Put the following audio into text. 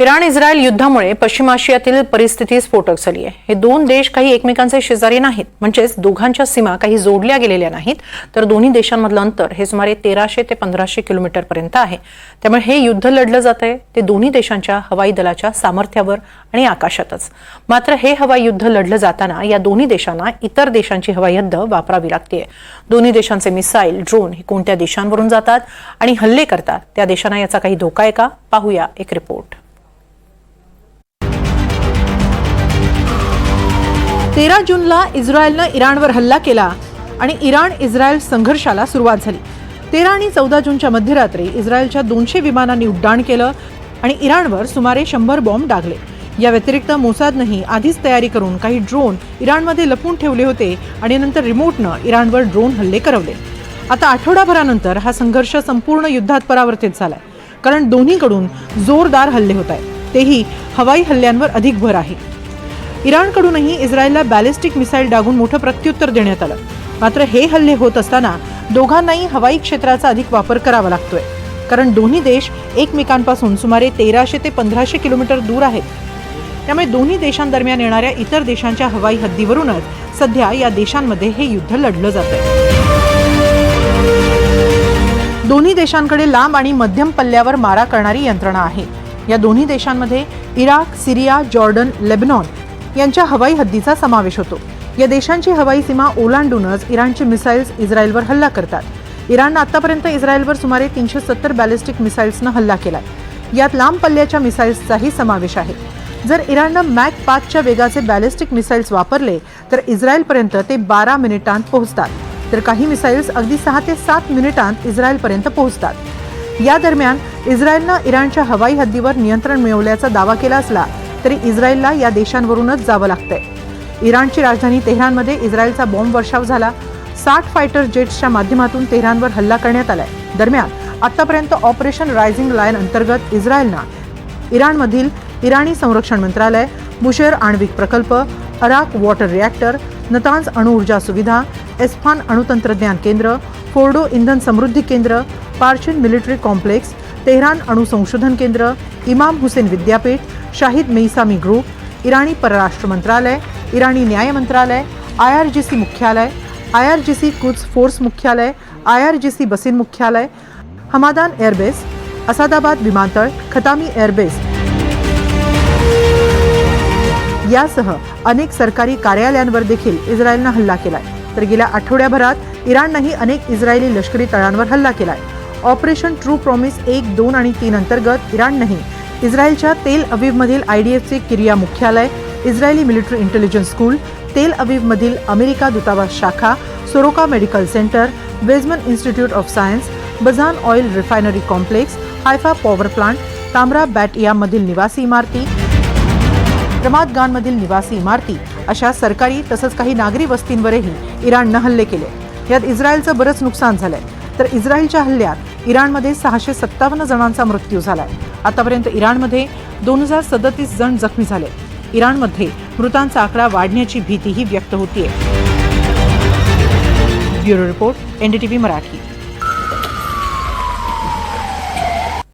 Iran Israel युद्धामुळे पश्चिम आशियातील परिस्थिती स्फोटक झाली आहे. हे दोन देश काही एकमेकांचे शेजारी नाहीत म्हणजेच दोघांच्या सीमा काही जोडल्या गेलेल्या नाहीत. तर दोन्ही देशांमधलं अंतर हे सुमारे तेराशे ते पंधराशे किलोमीटर पर्यंत आहे. त्यामुळे हे युद्ध लढलं जात आहे. ते दोन्ही देशांच्या हवाई दलाच्या सामर्थ्यावर आणि आकाशातच. मात्र हे हवाई युद्ध लढलं जाताना या दोन्ही देशांना इतर देशांची हवाई हद्द वापरावी लागते दोन्ही देशांचे मिसाईल ड्रोन हे कोणत्या देशांवरून जातात आणि हल्ले करतात त्या देशांना याचा काही धोका आहे का? पाहूया एक रिपोर्ट तेरा जूनला इस्रायलनं इराणवर हल्ला केला आणि इराण इस्रायल संघर्षाला सुरुवात झाली. तेरा आणि चौदा जूनच्या मध्यरात्री इस्रायलच्या दोनशे विमानांनी उड्डाण केलं आणि इराणवर सुमारे शंभर बॉम्ब डागले. या व्यतिरिक्त मोसादनंही आधीच तयारी करून काही ड्रोन इराणमध्ये लपून ठेवले होते आणि नंतर रिमोटनं इराणवर ड्रोन हल्ले करवले. आता आठवडाभरानंतर हा संघर्ष संपूर्ण युद्धात परावर्तित झालाय कारण दोन्हीकडून जोरदार हल्ले होत आहेत. तेही हवाई हल्ल्यांवर अधिक भर आहे. इराणकडूनही इस्रायलला बॅलिस्टिक मिसाईल डागून मोठं प्रत्युत्तर देण्यात आलं. मात्र हे हल्ले होत असताना दोघांनाही हवाई क्षेत्राचा अधिक वापर करावा लागतोय. कारण दोन्ही देश एकमेकांपासून सुमारे तेराशे ते पंधराशे किलोमीटर दूर आहेत. त्यामुळे दोन्ही देशांदरम्यान येणाऱ्या इतर देशांच्या हवाई हद्दीवरूनच सध्या या देशांमध्ये हे युद्ध लढलं जात आहे दोन्ही देशांकडे लांब आणि मध्यम पल्ल्यावर मारा करणारी यंत्रणा आहे. या दोन्ही देशांमध्ये इराक सिरिया जॉर्डन लेबनॉन यांच्या हवाई हद्दीचा समावेश होतो. या देशांची हवाई सीमा ओलांडूनच इराणचे मिसाईल्स इस्रायलवर हल्ला करतात. इराणनं आतापर्यंत इस्रायलवर सुमारे तीनशे सत्तर बॅलिस्टिक मिसाईल्सनं हल्ला केलाय. यात लांब पल्ल्याच्या मिसाईल्सचाही समावेश आहे. जर इराणनं मॅक पाचच्या वेगाचे बॅलिस्टिक मिसाईल्स वापरले तर इस्रायलपर्यंत ते बारा मिनिटांत पोहोचतात. तर काही मिसाईल्स अगदी सहा ते सात मिनिटांत इस्रायलपर्यंत पोहोचतात. या दरम्यान इस्रायलनं इराणच्या हवाई हद्दीवर नियंत्रण मिळवल्याचा दावा केला असला तरी इस्रायलला या देशांवरूनच जावं लागतंय. इराणची राजधानी तेहरानमध्ये इस्रायलचा बॉम्ब वर्षाव झाला. साठ फायटर जेट्सच्या माध्यमातून तेहरानवर हल्ला करण्यात आलाय. दरम्यान आतापर्यंत ऑपरेशन रायझिंग लायन अंतर्गत इस्रायलनं इराणमधील इराणी संरक्षण मंत्रालय बुशेर आण्विक प्रकल्प अराक वॉटर रिॲक्टर नतांज अणुऊर्जा सुविधा एस्फान अणुतंत्रज्ञान केंद्र फोर्डो इंधन समृद्धी केंद्र पार्चिन मिलिटरी कॉम्प्लेक्स तेहरान अणु संशोधन केंद्र इमाम हुसेन विद्यापीठ शाहिद मेईसामी ग्रुप इराणी परराष्ट्र मंत्रालय इराणी न्याय मंत्रालय आय आर जी सी मुख्यालय I R G C Quds force मुख्यालय आय आर जी सी बसीन मुख्यालय हमादान एअरबेस असादाबाद विमानतळ खतामी एअरबेस. यासह अनेक सरकारी कार्यालयांवर देखील इस्रायलनं हल्ला केलाय. तर गेल्या आठवड्याभरात इराणनंही अनेक इस्रायली लष्करी तळांवर हल्ला केलाय. ऑपरेशन ट्रू प्रॉमिस एक दोन आणि तीन अंतर्गत इराणनंही इस्रायलच्या तेल अवीवमधील आयडीएफचे किरिया मुख्यालय इस्रायली मिलिटरी इंटेलिजन्स स्कूल तेल अवीवमधील अमेरिका दूतावास शाखा Soroka medical centre Weizmann institute of science Bazan oil refinery complex Haifa power plant तांबरा बॅट यामधील निवासी इमारती रमादगानमधील निवासी इमारती अशा सरकारी तसंच काही नागरी वस्तींवरही इराणनं हल्ले केले. यात इस्रायलचं बरंच नुकसान झालंय. तर इस्रायलच्या हल्ल्यात इराणमध्ये सहाशे सत्तावन्न जणांचा मृत्यू झालाय. आतापर्यंत इराणमध्ये दोन हजार सदतीस जण जखमी झाले. इराणमध्ये मृतांचा आकडा वाढण्याची भीतीही व्यक्त होतीये. Bureau report NDTV Marathi.